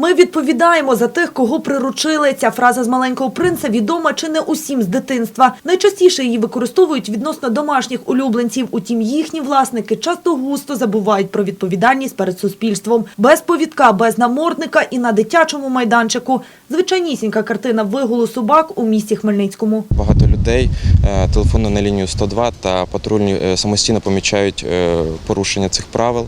Ми відповідаємо за тих, кого приручили. Ця фраза з маленького принца відома чи не усім з дитинства. Найчастіше її використовують відносно домашніх улюбленців. Утім, їхні власники часто густо забувають про відповідальність перед суспільством. Без повідка, без намордника і на дитячому майданчику. Звичайнісінька картина вигулу собак у місті Хмельницькому. Багато людей е, телефонують на лінію 102 та патрульні е, самостійно помічають е, порушення цих правил.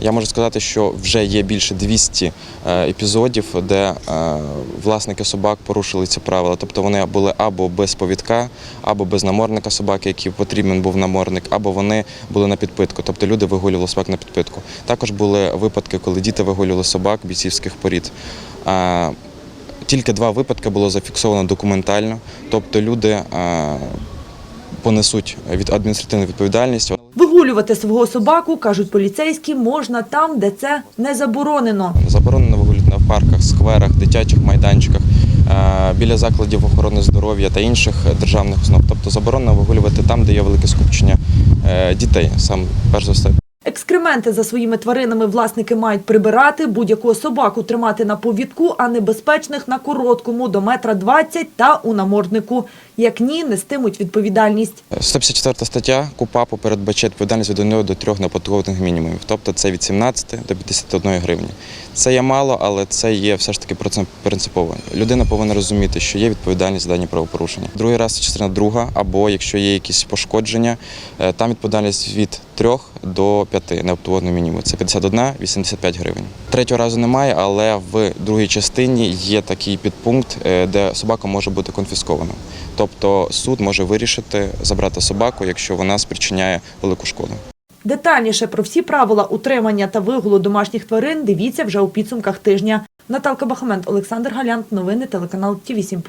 Я можу сказати, що вже є більше 200 е, епізодів, де е, власники собак порушили ці правила. Тобто вони були або без повідка, або без намордника собаки, який потрібен був намордник, або вони були на підпитку. Тобто люди вигулювали собак на підпитку. Також були випадки, коли діти вигулювали собак бійцівських порід. Е, Тільки два випадки було зафіксовано документально, тобто люди понесуть від адміністративну відповідальність. Вигулювати свого собаку, кажуть поліцейські, можна там, де це не заборонено. Заборонено вигулювати в парках, скверах, дитячих майданчиках, е, біля закладів охорони здоров'я та інших державних основ, Тобто заборонено вигулювати там, де є велике скупчення е, дітей, сам перш за все. Екскременти за своїми тваринами власники мають прибирати, будь-яку собаку тримати на повідку, а небезпечних на короткому до метра двадцять та у наморднику. Як ні, нестимуть відповідальність. 154 стаття КУПАПу передбачає відповідальність від 1 до 3 неоподаткованих мінімумів, тобто це від 17 до 51 гривні. Це є мало, але це є все ж таки принципово. Людина повинна розуміти, що є відповідальність за дані правопорушення. Другий раз частина друга, або якщо є якісь пошкодження, е, там відповідальність від 3 до 5 неоподаткованих мінімумів. Це 51-85 гривень. Третього разу немає, але в другій частині є такий підпункт, е, де собака може бути конфіскована. Тобто суд може вирішити забрати собаку, якщо вона спричиняє велику шкоду. Детальніше про всі правила утримання та вигулу домашніх тварин дивіться вже у підсумках тижня. Наталка Бахамент, Олександр Галянт. Новини телеканал Ті 8